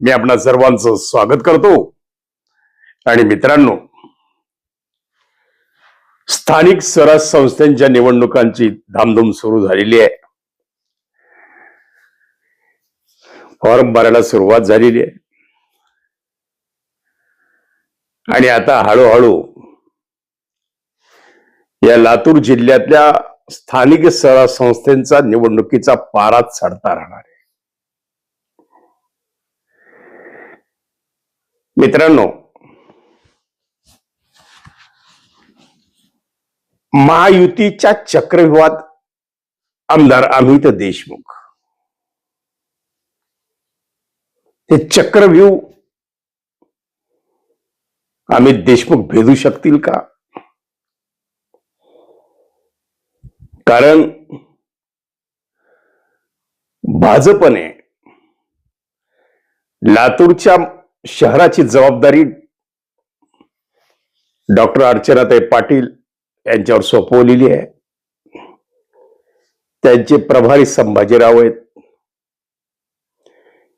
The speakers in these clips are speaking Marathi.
मी आपणा सर्वांचं स्वागत करतो. आणि मित्रांनो स्थानिक स्वराज संस्थांच्या निवडणुकांची धामधूम सुरू झालेली आहे. फॉर्म भरायला सुरुवात झालेली आहे. आणि आता हळूहळू या लातूर जिल्ह्यातल्या स्थानिक स्वराज संस्थेचा निवडणुकीचा पारा चढता राहणार आहे. मित्रांनो महायुतीच्या चक्रव्यूहात आमदार अमित देशमुख. हे चक्रव्यूह अमित देशमुख भेदू शकतील का? कारण भाजपने लातूरच्या शहराची जबाबदारी डॉक्टर अर्चनाताई पाटील यांच्यावर सोपवलेली आहे. त्यांचे प्रभारी संभाजीराव आहेत.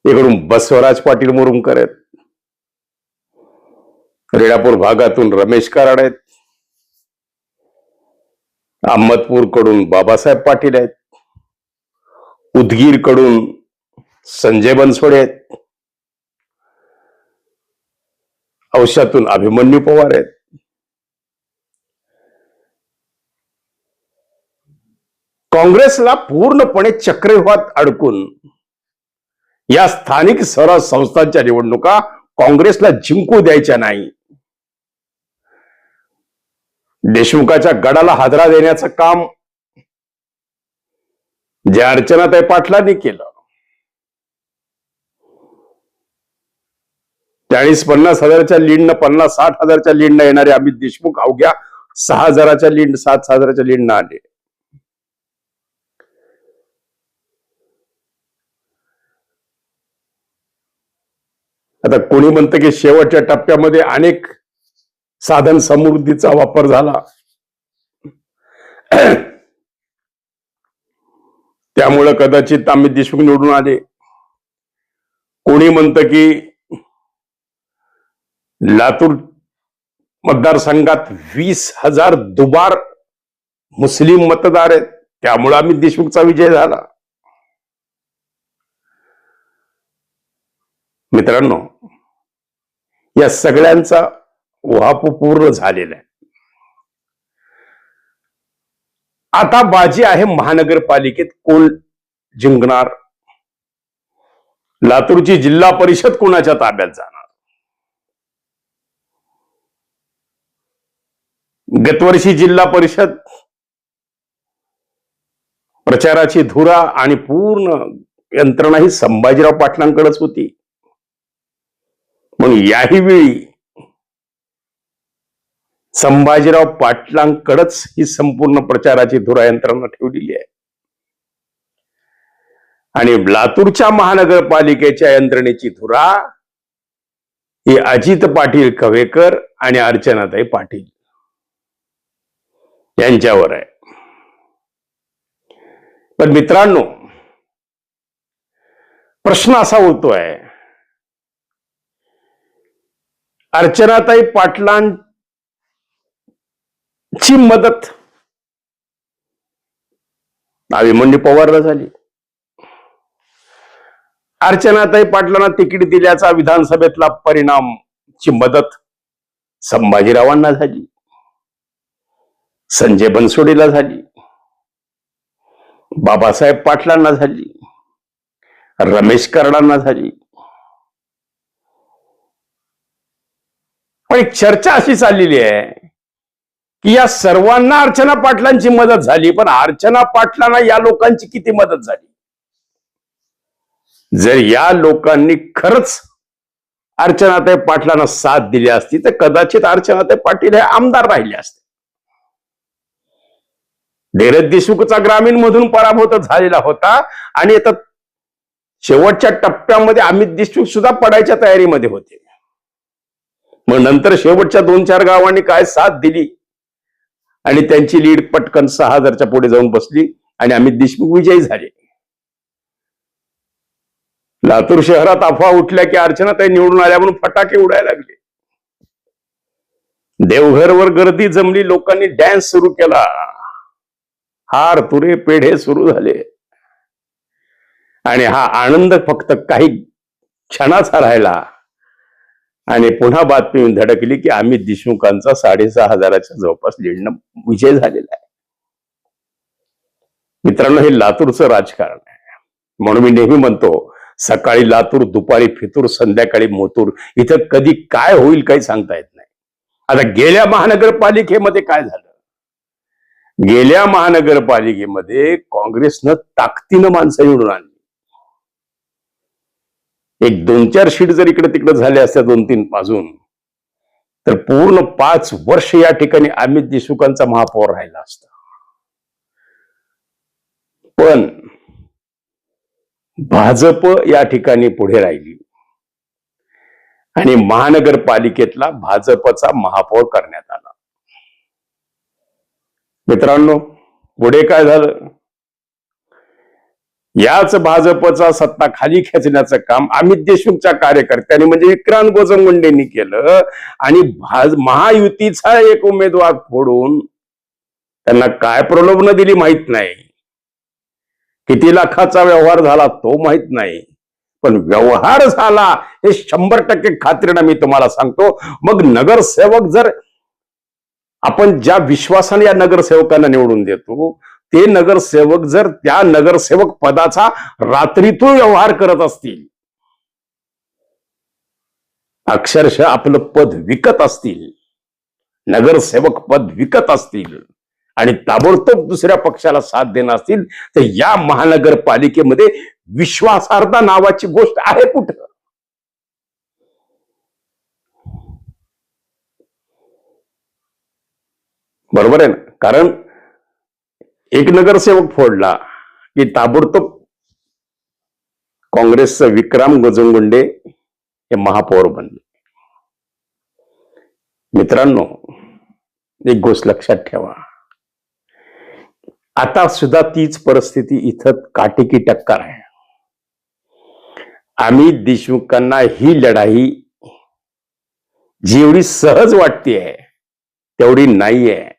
इकडून बसवराज पाटील मुरुमकर आहेत. रेणापूर भागातून रमेश कराड आहेत. अहमदपूरकडून बाबासाहेब पाटील आहेत. उदगीरकडून संजय बनसोडे आहेत. औषधातून अभिमन्यू पवार आहेत. काँग्रेसला पूर्णपणे चक्रव्यूहात अडकून या स्थानिक स्वराज संस्थांच्या निवडणुका काँग्रेसला जिंकू द्यायच्या नाही. देशमुखाच्या गडाला हादरा देण्याचं काम जे अर्चनाताई पाटलांनी केलं चाळीस पन्नास हजाराच्या लीडनं पन्नास साठ हजारच्या लीडनं येणारे अमित देशमुख अवघ्या सहा हजाराच्या लीड सात हजाराच्या लीडनं आले. आता कोणी म्हणतं की शेवटच्या टप्प्यामध्ये अनेक साधन समृद्धीचा वापर झाला. त्यामुळं कदाचित अमित देशमुख निवडून आले. कोणी म्हणतं की लातूर मतदारसंघात वीस हजार दुबार मुस्लिम मतदार आहेत. त्यामुळे अमित देशमुखचा विजय झाला. मित्रांनो या सगळ्यांचा उहापू पूर्ण झालेला आहे. आता बाजी आहे महानगरपालिकेत कोण जिंकणार. लातूरची जिल्हा परिषद कोणाच्या ताब्यात जाणार? गतवर्षी जिल्हा परिषद प्रचाराची धुरा आणि पूर्ण यंत्रणा ही संभाजीराव पाटलांकडेच होती. मग याही वेळी संभाजीराव पाटलांकडेच ही संपूर्ण प्रचाराची धुरा यंत्रणा ठेवलेली आहे. आणि लातूरच्या महानगरपालिकेच्या यंत्रणेची धुरा ही अजित पाटील कवेकर आणि अर्चनाताई पाटील. यांच्यावर आहे. पण मित्रांनो प्रश्न असा होतोय अर्चनाताई पाटलांची मदत अभिमन्यू पवारला झाली. अर्चनाताई पाटलांना तिकीट दिल्याचा विधानसभेतला परिणाम ची मदत संभाजीरावांना झाली. संजय बनसोडेला झाली. बाबासाहेब पाटलांना झाली. रमेश कराडांना झाली. पण एक चर्चा अशी चाललेली आहे की या सर्वांना अर्चना पाटलांची मदत झाली पण अर्चना पाटलांना या लोकांची किती मदत झाली? जर या लोकांनी खरंच अर्चनाताई पाटलांना साथ दिली असती तर कदाचित अर्चनाताई पाटील हे आमदार राहिले असते. धीरज देशमुखचा ग्रामीण मधून पराभूत झालेला होता. आणि आता शेवटच्या टप्प्यामध्ये अमित देशमुख सुद्धा पडायच्या तयारीमध्ये होते. मग नंतर शेवटच्या दोन चार गावांनी काय साथ दिली? आणि त्यांची लीड पटकन सहा हजारच्या पुढे जाऊन बसली आणि अमित देशमुख विजयी झाले. लातूर शहरात अफवा उठल्या की अर्चनाताई निवडून आल्या म्हणून फटाके उडायला लागले. देवघरवर गर्दी जमली लोकांनी डॅन्स सुरू केला. हार तुरे पेढे सुरू झाले. आणि हा आनंद फक्त काही क्षणाचा राहिला. आणि पुन्हा बातमी धडकली की आम्ही देशमुखांचा साडेसहा हजाराच्या जवळपास लिडणं विजय झालेला आहे. मित्रांनो हे लातूरचं राजकारण आहे. म्हणून मी नेहमी म्हणतो सकाळी लातूर दुपारी फितूर संध्याकाळी मोतूर इथं कधी काय होईल काही सांगता येत नाही. आता गेल्या महानगरपालिकेमध्ये काय झालं? गेल्या महानगरपालिकेमध्ये काँग्रेसनं ताकदीनं माणसं निवडून आणली. एक दोन चार शीट जर इकडे तिकडे झाल्या असत्या दोन तीन बाजून तर पूर्ण पाच वर्ष या ठिकाणी अमित देशमुखांचा महापौर राहिला असता. पण भाजप या ठिकाणी पुढे राहिली. आणि महानगरपालिकेतला भाजपचा महापौर करण्यात मित्रांनो पुढे काय झालं? याच भाजपचा सत्ता खाली खेचण्याचं काम अमित देशमुखच्या कार्यकर्त्यांनी म्हणजे विक्रांत गोजमगुंडेंनी केलं आणि भाज महायुतीचा एक उमेदवार फोडून त्यांना काय प्रलोभन दिली माहीत नाही. किती लाखाचा व्यवहार झाला तो माहीत नाही. पण व्यवहार झाला हे शंभर टक्के खात्रीनं मी तुम्हाला सांगतो. मग नगरसेवक जर आपण ज्या विश्वासाने या नगरसेवकांना निवडून देतो ते नगरसेवक जर त्या नगरसेवक पदाचा रात्रीतून व्यवहार करत असतील अक्षरशः आपलं पद विकत असतील नगरसेवक पद विकत असतील आणि ताबडतोब दुसऱ्या पक्षाला साथ देणार असतील तर या महानगरपालिकेमध्ये विश्वासार्हता नावाची गोष्ट आहे कुठं? बरोबर आहे ना? कारण एक नगरसेवक फोडला की ताबडतोब काँग्रेसचं विक्रम गजंगुंडे हे महापौर बनले. मित्रांनो एक गोष्ट लक्षात ठेवा. आता सुद्धा तीच परिस्थिती इथं काटेकी टक्कर आहे. आम्ही देशमुखांना ही लढाई जेवढी सहज वाटते तेवढी नाही आहे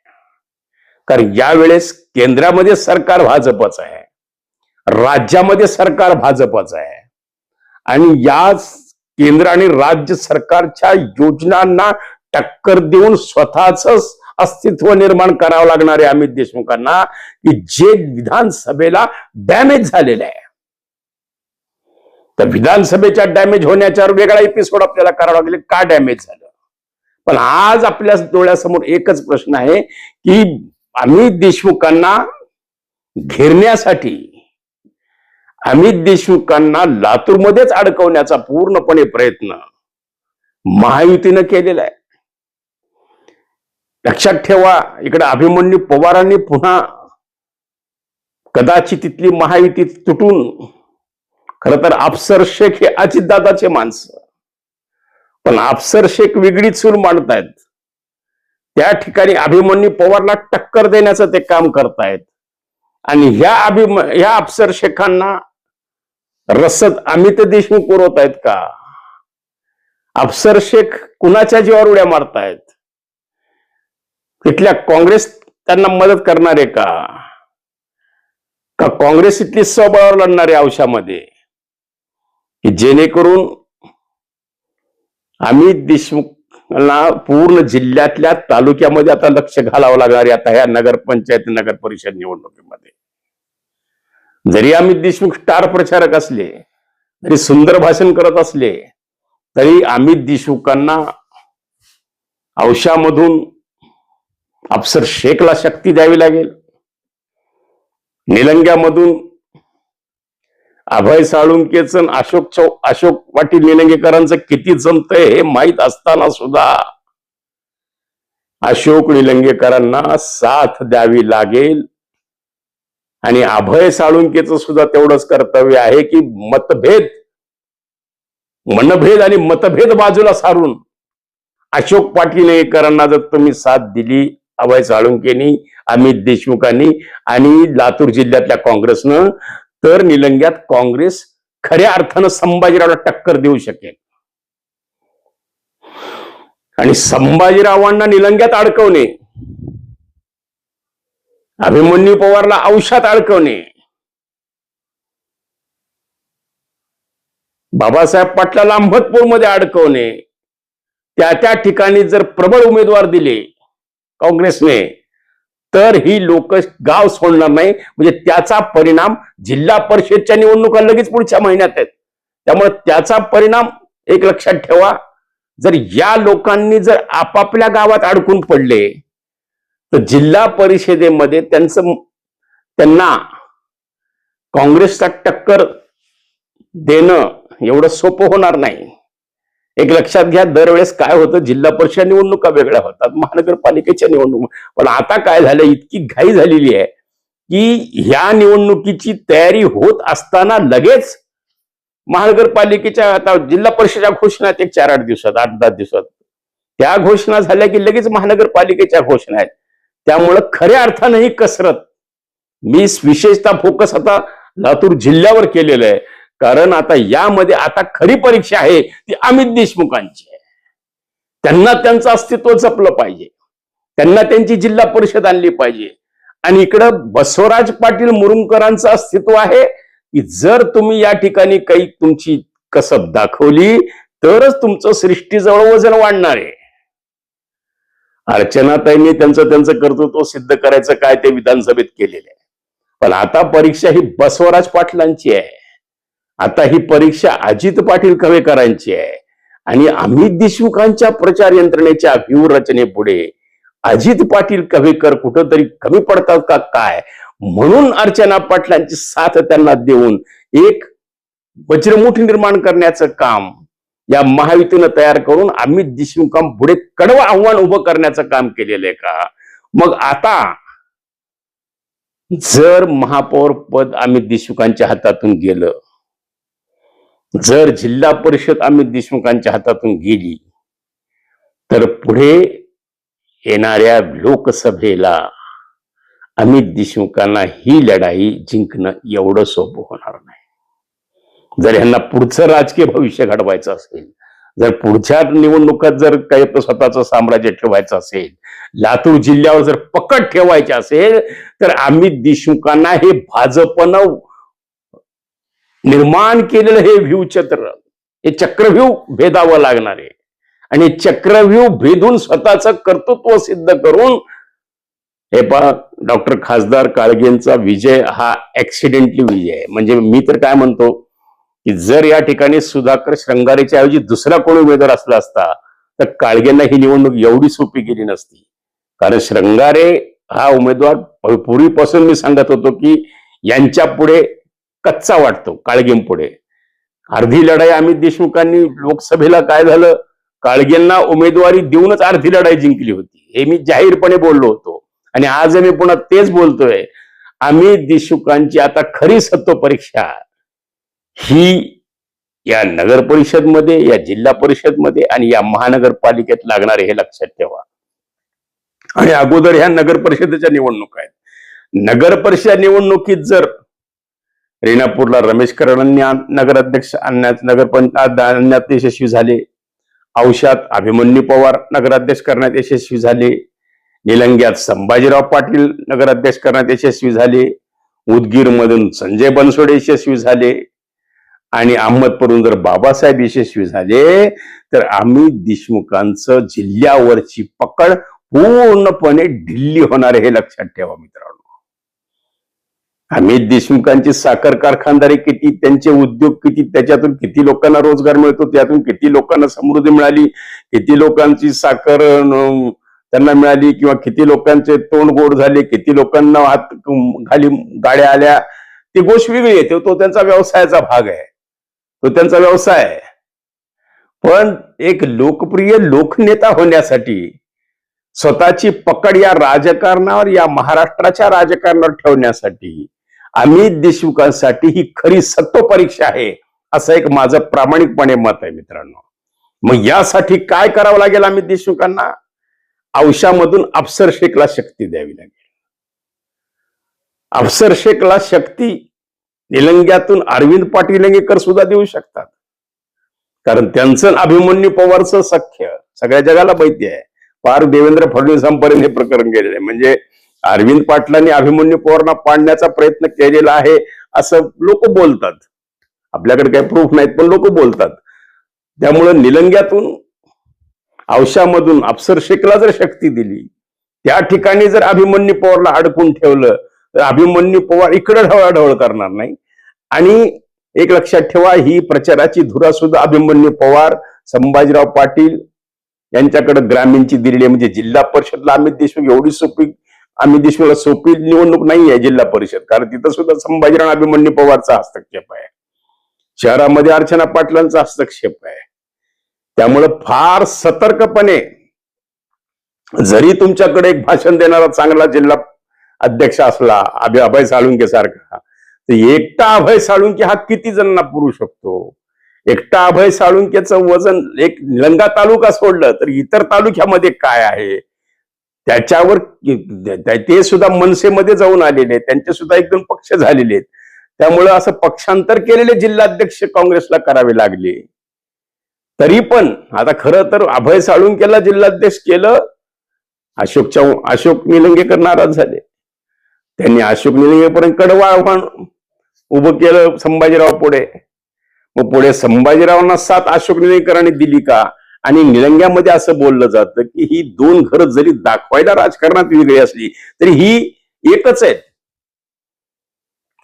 कारण यावेळेस केंद्रामध्ये सरकार भाजपच आहे. राज्यामध्ये सरकार भाजपच आहे. आणि या केंद्र आणि राज्य सरकारच्या योजनांना टक्कर देऊन स्वतःच अस्तित्व निर्माण करावं लागणारे अमित देशमुखांना की जे विधानसभेला डॅमेज झालेलं आहे. तर विधानसभेच्या डॅमेज होण्याच्या वेगळा एपिसोड आपल्याला करावा लागेल का डॅमेज झालं? पण आज आपल्या डोळ्यासमोर एकच प्रश्न आहे की अमित देशमुखांना घेरण्यासाठी अमित देशमुखांना लातूरमध्येच अडकवण्याचा पूर्णपणे प्रयत्न महायुतीनं केलेला आहे. लक्षात ठेवा इकडे अभिमन्यू पवारांनी पुन्हा कदाचित तिथली महायुती तुटून खर तर अफसर शेख हे अजितदादाचे माणसं. पण अफसर शेख वेगळी चूल मांडतायत. त्या ठिकाणी अभिमन्यू पवारला टक्कर देण्याचं ते काम करतायत. आणि ह्या अभिम ह्या अफसर शेखांना रसद अमित देशमुख पुरवत आहेत का? अफसर शेख कुणाच्या जीवावर उड्या मारतायत? तिथल्या काँग्रेस त्यांना मदत करणारे का? का काँग्रेस इथली स्वबळावर लढणारे अंशामध्ये की जेणेकरून अमित पूर्ण जिल्ह्यातल्या तालुक्यामध्ये आता लक्ष घालावं लागणार आहे. आता ह्या नगरपंचायत नगर परिषद निवडणुकीमध्ये. जरी अमित देशमुख स्टार प्रचारक असले तरी सुंदर भाषण करत असले तरी अमित देशमुखांना अंशामधून अफसर शेखला शक्ती द्यावी लागेल. निलंग्यामधून अभय साळुंकेच अशोक चौ अशोक पाटील निलंगेकरांचं किती जमतंय हे माहीत असताना सुद्धा अशोक निलंगेकरांना साथ द्यावी लागेल. आणि अभय साळुंकेचं सुद्धा तेवढंच कर्तव्य आहे की मतभेद मनभेद आणि मतभेद बाजूला सारून अशोक पाटील जर तुम्ही साथ दिली अभय साळुंकेनी अमित देशमुखांनी आणि लातूर जिल्ह्यातल्या काँग्रेसनं तर निलंग्यात काँग्रेस खऱ्या अर्थानं संभाजीरावला टक्कर देऊ शकेल. आणि संभाजीरावांना निलंग्यात अडकवणे अभिमन्यू पवारला औषात अडकवणे. बाबासाहेब पाटलाला अहमदपूरमध्ये अडकवणे. त्या त्या ठिकाणी जर प्रबळ उमेदवार दिले काँग्रेसने तर ही लोक गाव सोडणार नाही. म्हणजे त्याचा परिणाम जिल्हा परिषदच्या निवडणुका लगेच पुढच्या महिन्यात आहेत. त्यामुळे त्याचा परिणाम एक लक्षात ठेवा. जर या लोकांनी जर आपापल्या गावात अडकून पडले तर जिल्हा परिषदेमध्ये त्यांचं त्यांना काँग्रेसचा टक्कर देणं एवढं सोपं होणार नाही. एक लक्षात घ्या दरवेळेस काय होतं जिल्हा परिषद निवडणुका वेगळ्या होतात महानगरपालिकेच्या निवडणूक. पण आता काय झालं इतकी घाई झालेली आहे की ह्या निवडणुकीची तयारी होत असताना लगेच महानगरपालिकेच्या आता जिल्हा परिषदेच्या घोषणा आहेत एक चार आठ दिवसात आठ दहा दिवसात. त्या घोषणा झाल्या की लगेच महानगरपालिकेच्या घोषणा आहेत. त्यामुळं खऱ्या अर्थानं ही कसरत. मी विशेषतः फोकस आता लातूर जिल्ह्यावर केलेलं आहे. कारण आता यामध्ये आता खरी परीक्षा आहे ती अमित देशमुखांची आहे. त्यांना त्यांचं अस्तित्व जपलं पाहिजे. त्यांना त्यांची जिल्हा परिषद आणली पाहिजे. आणि इकडं बसवराज पाटील मुरुमकरांचं अस्तित्व आहे की जर तुम्ही या ठिकाणी काही तुमची कसब दाखवली तरच तुमचं सृष्टीजवळ वजन वाढणार आहे. अर्चनाताईंनी त्यांचं त्यांचं कर्तृत्व सिद्ध करायचं काय ते विधानसभेत केलेलं आहे. पण आता परीक्षा ही बसवराज पाटलांची आहे. आता ही परीक्षा अजित पाटील कवेकरांची आहे. आणि अमित देशमुखांच्या प्रचार यंत्रणेच्या व्यूहरचनेपुढे अजित पाटील कवेकर कुठंतरी कमी पडतात का काय? म्हणून अर्चना पाटलांची साथ त्यांना देऊन एक वज्रमुठ निर्माण करण्याचं काम या महायुतीनं तयार करून अमित देशमुखां पुढे कडवं आव्हान उभं करण्याचं काम केलेलं आहे का? मग आता जर महापौर पद अमित देशमुखांच्या हातातून गेलं जर जिल्हा परिषद अमित देशमुखांच्या हातातून गेली तर पुढे येणाऱ्या लोकसभेला अमित देशमुखांना ही लढाई जिंकणं एवढं सोपं होणार नाही. जर यांना पुढचं राजकीय भविष्य घडवायचं असेल जर पुढच्या निवडणुकात जर काही स्वतःचं साम्राज्य ठेवायचं असेल लातूर जिल्ह्यावर जर पकड ठेवायचे असेल तर अमित देशमुखांना हे भाजपनं निर्माण केलेलं हे व्ह्यूचक्र हे चक्रव्यूह भेदावं लागणार. आहे आणि चक्रव्यू चक्रव्यूह भेदून स्वतःचं कर्तृत्व सिद्ध करून हे पहा डॉक्टर खासदार काळगेंचा विजय हा ऍक्सिडेंटली विजय आहे. म्हणजे मी तर काय म्हणतो की जर या ठिकाणी सुधाकर श्रंगारेच्या ऐवजी दुसरा कोणी उमेदवार असला असता तर काळगेंना ही निवडणूक एवढी सोपी गेली नसती. कारण श्रंगारे हा उमेदवार पूर्वीपासून मी सांगत होतो की यांच्या पुढे कच्चा वाटतो काळगेंपुढे अर्धी लढाई अमित देशमुखांनी लोकसभेला काय झालं? काळगेंना उमेदवारी देऊनच अर्धी लढाई जिंकली होती. हे मी जाहीरपणे बोललो होतो. आणि आज मी पुन्हा तेच बोलतोय. अमित देशमुखांची आता खरी सत्व परीक्षा ही या नगर परिषदमध्ये या जिल्हा परिषदमध्ये आणि या महानगरपालिकेत लागणार हे लक्षात ठेवा. आणि अगोदर ह्या नगर परिषदेच्या निवडणुका आहेत. नगर परिषद निवडणुकीत जर रेणापूरला रमेश कराडांनी नगराध्यक्ष आणण्यात नगरपंचायत आणण्यात यशस्वी झाले. औषात अभिमन्यू पवार नगराध्यक्ष करण्यात यशस्वी झाले. निलंग्यात संभाजीराव पाटील नगराध्यक्ष करण्यात यशस्वी झाले. उदगीर मधून संजय बनसोडे यशस्वी झाले. आणि अहमदपूरून जर बाबासाहेब यशस्वी झाले तर आम्ही देशमुखांचं जिल्ह्यावरची पकड पूर्णपणे ढिल्ली होणार हे लक्षात ठेवा मित्रांनो. अमित देशमुखांची साखर कारखानदारी किती त्यांचे उद्योग किती त्याच्यातून किती लोकांना रोजगार मिळतो त्यातून किती लोकांना समृद्धी मिळाली किती लोकांची साखर त्यांना मिळाली किंवा किती लोकांचे तोंड गोड झाले किती लोकांना हात खाली गाड्या आल्या ती गोष्ट वेगळी आहे तो तो त्यांचा व्यवसायाचा भाग आहे. तो त्यांचा व्यवसाय आहे. पण एक लोकप्रिय लोकनेता होण्यासाठी स्वतःची पकड या राजकारणावर या महाराष्ट्राच्या राजकारणावर ठेवण्यासाठी अमित देशमुखांसाठी ही खरी सत्व परीक्षा आहे असं एक माझं प्रामाणिकपणे मत आहे मित्रांनो. मग यासाठी काय करावं लागेल अमित देशमुखांना? अंशामधून अफसर शेखला शक्ती द्यावी लागेल. अफसर शेखला शक्ती निलंग्यातून अरविंद पाटील निलंगेकर सुद्धा देऊ शकतात. कारण त्यांचं अभिमन्यू पवारचं सख्य सगळ्या जगाला माहिती आहे. फार देवेंद्र फडणवीसांपर्यंत हे प्रकरण गेलेलं आहे. म्हणजे अरविंद पाटलांनी अभिमन्यू पवारांना पाडण्याचा प्रयत्न केलेला आहे असं लोक बोलतात. आपल्याकडे काही प्रूफ नाहीत पण लोक बोलतात. त्यामुळं निलंग्यातून औषामधून अफसर शेखला जर शक्ती दिली त्या ठिकाणी जर अभिमन्यू पवारला अडकून ठेवलं तर अभिमन्यू पवार इकडे ढवळाढवळ करणार नाही. आणि एक लक्षात ठेवा ही प्रचाराची धुरा सुद्धा अभिमन्यू पवार संभाजीराव पाटील यांच्याकडे ग्रामीणची दिलेली आहे. म्हणजे जिल्हा परिषदला अमित देशमुख एवढी सोपी आम्ही देशमुखला सोपी निवडणूक नाही आहे जिल्हा परिषद. कारण तिथं सुद्धा संभाजीराव अभिमन्यू पवारचा हस्तक्षेप आहे. शहरामध्ये अर्चना पाटलांचा हस्तक्षेप आहे. त्यामुळं फार सतर्कपणे जरी तुमच्याकडे एक भाषण देणारा चांगला जिल्हा अध्यक्ष असला अभय अभय साळुंके सारखा तर एकटा अभय साळुंके हा किती जणांना पुरू शकतो? एकटा अभय साळुंकेचं वजन एक निलंगा तालुका सोडलं तर इतर तालुक्यामध्ये काय आहे? त्याच्यावर ते सुद्धा मनसेमध्ये जाऊन आलेले आहेत. त्यांचे सुद्धा एक दोन पक्ष झालेले आहेत. त्यामुळं असं पक्षांतर केलेले जिल्हाध्यक्ष काँग्रेसला करावे लागले. तरी पण आता खरं तर अभय साळुंकेला जिल्हाध्यक्ष केलं अशोक चौ अशोक निलंगेकर नाराज झाले. त्यांनी अशोक निलंगेपर्यंत कडवा आव्हान उभं केलं संभाजीराव पुढे. मग पुढे संभाजीरावांना साथ अशोक निलंगेकरांनी दिली का? आणि निलंग्यामध्ये असं बोललं जातं की ही दोन घरं जरी दाखवायला राजकारणात वेगळी असली तरी ही एकच आहे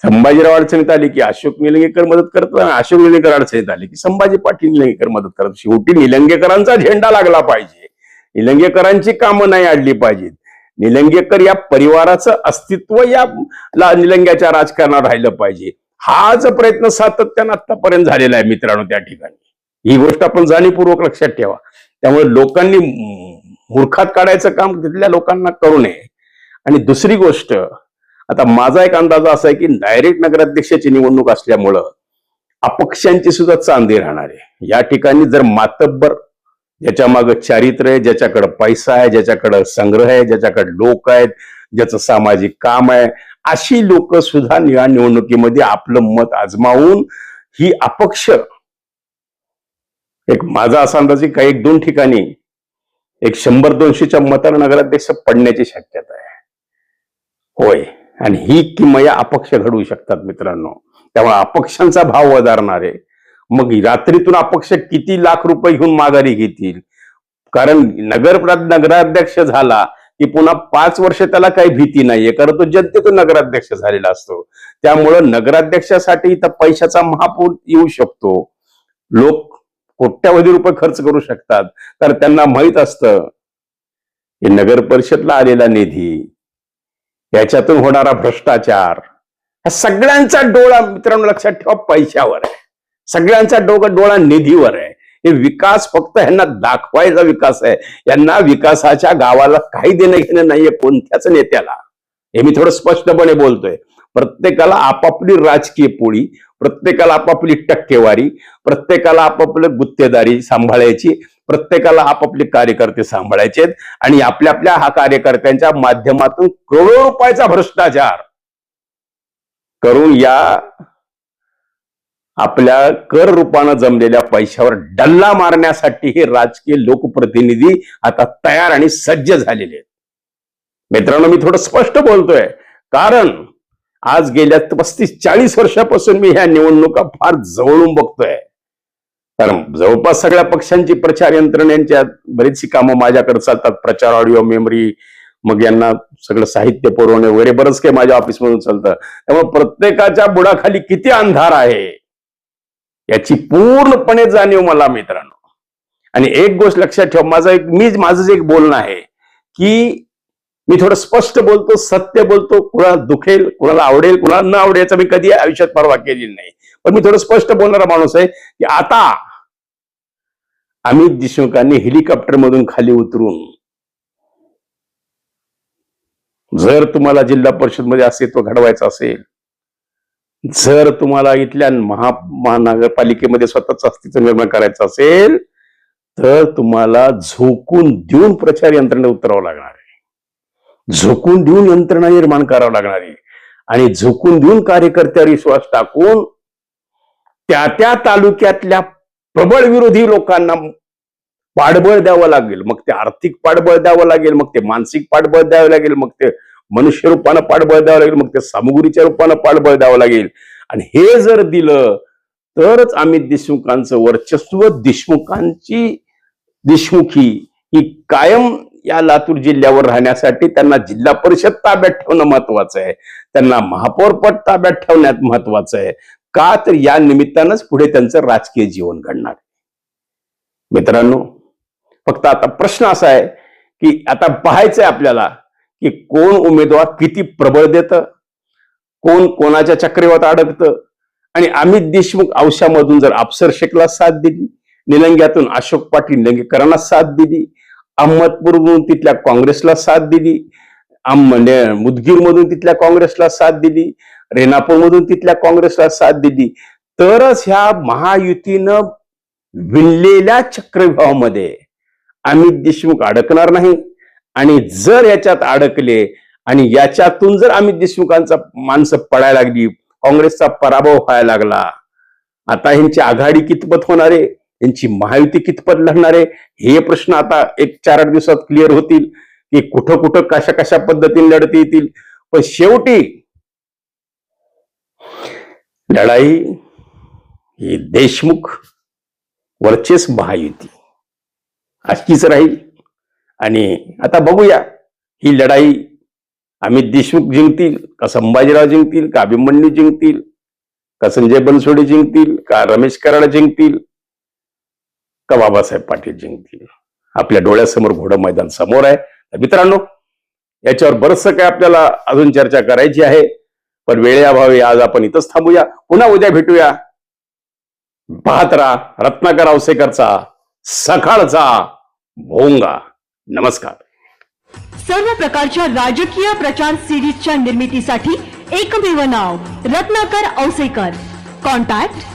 संभाजीराव अडचणीत आली की अशोक निलंगेकर मदत करतात आणि अशोक निलंगेकर अडचणीत आले की संभाजी पाटील निलंगेकर मदत करत शेवटी निलंगेकरांचा झेंडा लागला पाहिजे. निलंगेकरांची कामं नाही आडली पाहिजेत. निलंगेकर या परिवाराचं अस्तित्व या निलंग्याच्या राजकारणात राहिलं पाहिजे. हाच प्रयत्न सातत्यानं आतापर्यंत झालेला आहे मित्रांनो त्या ठिकाणी. ही गोष्ट आपण जाणीवपूर्वक लक्षात ठेवा. त्यामुळे लोकांनी मूर्खात काढायचं काम तिथल्या लोकांना करू नये. आणि दुसरी गोष्ट आता माझा एक अंदाज असा आहे की डायरेक्ट नगराध्यक्षाची निवडणूक असल्यामुळं अपक्षांची सुद्धा चांदी राहणार आहे. या ठिकाणी जर मातब्बर ज्याच्या मागं चारित्र्य आहे ज्याच्याकडं पैसा आहे ज्याच्याकडं संग्रह आहे ज्याच्याकडे लोक आहेत ज्याचं सामाजिक काम आहे अशी लोक सुद्धा या निवडणुकीमध्ये आपलं मत आजमावून ही अपक्ष एक माझा असा अंदाज आहे काही एक दोन ठिकाणी एक शंभर दोनशेच्या मतानं नगराध्यक्ष पडण्याची शक्यता आहे. होय. आणि ही किमया अपक्ष घडवू शकतात मित्रांनो. त्यामुळे अपक्षांचा भाव वधारणार. आहे मग रात्रीतून अपक्ष किती लाख रुपये घेऊन माघारी घेतील? कारण नगर नगराध्यक्ष झाला की पुन्हा पाच वर्ष त्याला काही भीती नाहीये. कारण तो जनतेतून नगराध्यक्ष झालेला असतो. त्यामुळं नगराध्यक्षासाठी इथं पैशाचा महापूर येऊ शकतो. लोक कोट्यावधी रुपये खर्च करू शकतात. तर त्यांना माहीत असतं की नगर परिषदला आलेला निधी याच्यातून होणारा भ्रष्टाचार हा सगळ्यांचा डोळा मित्रांनो लक्षात ठेवा पैशावर आहे. सगळ्यांचा डोकं डोळा निधीवर आहे. हे विकास फक्त ह्यांना दाखवायचा विकास आहे. यांना विकासाच्या गावाला काही देणं घेणं नाहीये कोणत्याच नेत्याला. हे मी थोडं स्पष्टपणे बोलतोय. प्रत्येकाला आपापली राजकीय पोळी प्रत्येकाला आपापली टक्केवारी प्रत्येकाला आपापलं गुत्तेदारी सांभाळायची प्रत्येकाला आपापले कार्यकर्ते सांभाळायचे आणि आपल्या आपल्या हा कार्यकर्त्यांच्या माध्यमातून करोडो रुपयाचा भ्रष्टाचार करून या आपल्या कर रूपानं जमलेल्या पैशावर डल्ला मारण्यासाठी हे राजकीय लोकप्रतिनिधी आता तयार आणि सज्ज झालेले आहेत. मित्रांनो मी थोडं स्पष्ट बोलतोय. कारण आज गेल्या पस्तीस चाळीस वर्षापासून मी ह्या निवडणुका फार जवळून बघतोय. कारण जवळपास सगळ्या पक्षांची प्रचार यंत्रणेच्या बरीचशी कामं माझ्याकडे चालतात. प्रचार ऑडिओ मेमरी मग यांना सगळं साहित्य पुरवणे वगैरे बरंच काही माझ्या ऑफिसमधून चालतं. त्यामुळे प्रत्येकाच्या बुडाखाली किती अंधार आहे याची पूर्णपणे जाणीव मला मित्रांनो. आणि एक गोष्ट लक्षात ठेव माझं एक मी माझं जे एक बोलणं आहे की मी थोडं स्पष्ट बोलतो सत्य बोलतो. कुणाला दुखेल कुणाला आवडेल कुणाला न आवडेल याचा मी कधी आयुष्यात परवा केलेली नाही. पण मी थोडं स्पष्ट बोलणारा माणूस आहे की आता अमित देशमुखांनी हेलिकॉप्टर मधून खाली उतरून जर तुम्हाला जिल्हा परिषदमध्ये अस्तित्व घडवायचं असेल जर तुम्हाला इथल्या महा महानगरपालिकेमध्ये स्वतःच अस्तित्व निर्माण करायचं असेल तर तुम्हाला झोकून देऊन प्रचार यंत्रणेत उतरावं लागणार. झोकून देऊन यंत्रणा निर्माण करावं लागणारी. आणि झोकून देऊन कार्यकर्त्यावर विश्वास टाकून त्या त्या तालुक्यातल्या प्रबळ विरोधी लोकांना पाठबळ द्यावं लागेल. मग ते आर्थिक पाठबळ द्यावं लागेल मग ते मानसिक पाठबळ द्यावं लागेल मग ते मनुष्य रूपानं पाठबळ द्यावं लागेल मग ते सामुग्रीच्या रूपानं पाठबळ द्यावं लागेल. आणि हे जर दिलं तरच अमित देशमुखांचं वर्चस्व देशमुखांची देशमुखी ही कायम या लातूर जिल्ह्यावर राहण्यासाठी त्यांना जिल्हा परिषद ताब्यात ठेवणं महत्वाचं आहे. त्यांना महापौरपद ताब्यात ठेवण्यात महत्वाचं आहे. का तर या निमित्तानंच पुढे त्यांचं राजकीय जीवन घडणार. मित्रांनो फक्त आता प्रश्न असा आहे की आता पाहायचंय आपल्याला की कोण उमेदवार किती प्रबळ देतं कोण कोणाच्या चक्रेवात अडकतं आणि अमित देशमुख औशामधून जर अफसर शेखला साथ दिली निलंग्यातून अशोक पाटील निलंगेकरांना साथ दिली अहमदपूरमधून तिथल्या काँग्रेसला साथ दिली. म्हणजे मुदगीर मधून तिथल्या काँग्रेसला साथ दिली. रेणापूरमधून तिथल्या काँग्रेसला साथ दिली. तरच ह्या महायुतीनं विणलेल्या चक्रव्यूहामध्ये अमित देशमुख अडकणार नाही. आणि जर याच्यात अडकले आणि याच्यातून जर अमित देशमुखांचा माणसं पडायला लागली काँग्रेसचा पराभव व्हायला लागला आता ह्यांची आघाडी कितपत होणार आहे? त्यांची महायुती कितपत लढणार आहे? हे प्रश्न आता एक चार आठ दिवसात क्लिअर होतील की कुठं कुठं कशा कशा पद्धतीने लढती येतील. पण शेवटी लढाई ही देशमुख वरचेच महायुती अशीच राहील. आणि आता बघूया ही लढाई अमित देशमुख जिंकतील का संभाजीराव जिंकतील का अभिमन्यू जिंकतील का संजय बनसोडे जिंकतील का रमेश कराड जिंकतील का बाबासाहेब पाटील जिंकतील? आपल्या डोळ्यासमोर घोडं मैदान समोर आहे. तर मित्रांनो याच्यावर बरचसं काय आपल्याला अजून चर्चा करायची आहे. पण वेळेअभावी आज आपण इथंच थांबूया. पुन्हा उद्या भेटूया. पाहत राहा रत्नाकर औसेकरचा सकाळचा भोंगा. नमस्कार. सर्व प्रकारच्या राजकीय प्रचार सिरीजच्या निर्मितीसाठी एकमेव नाव रत्नाकर औसेकर कॉन्टॅक्ट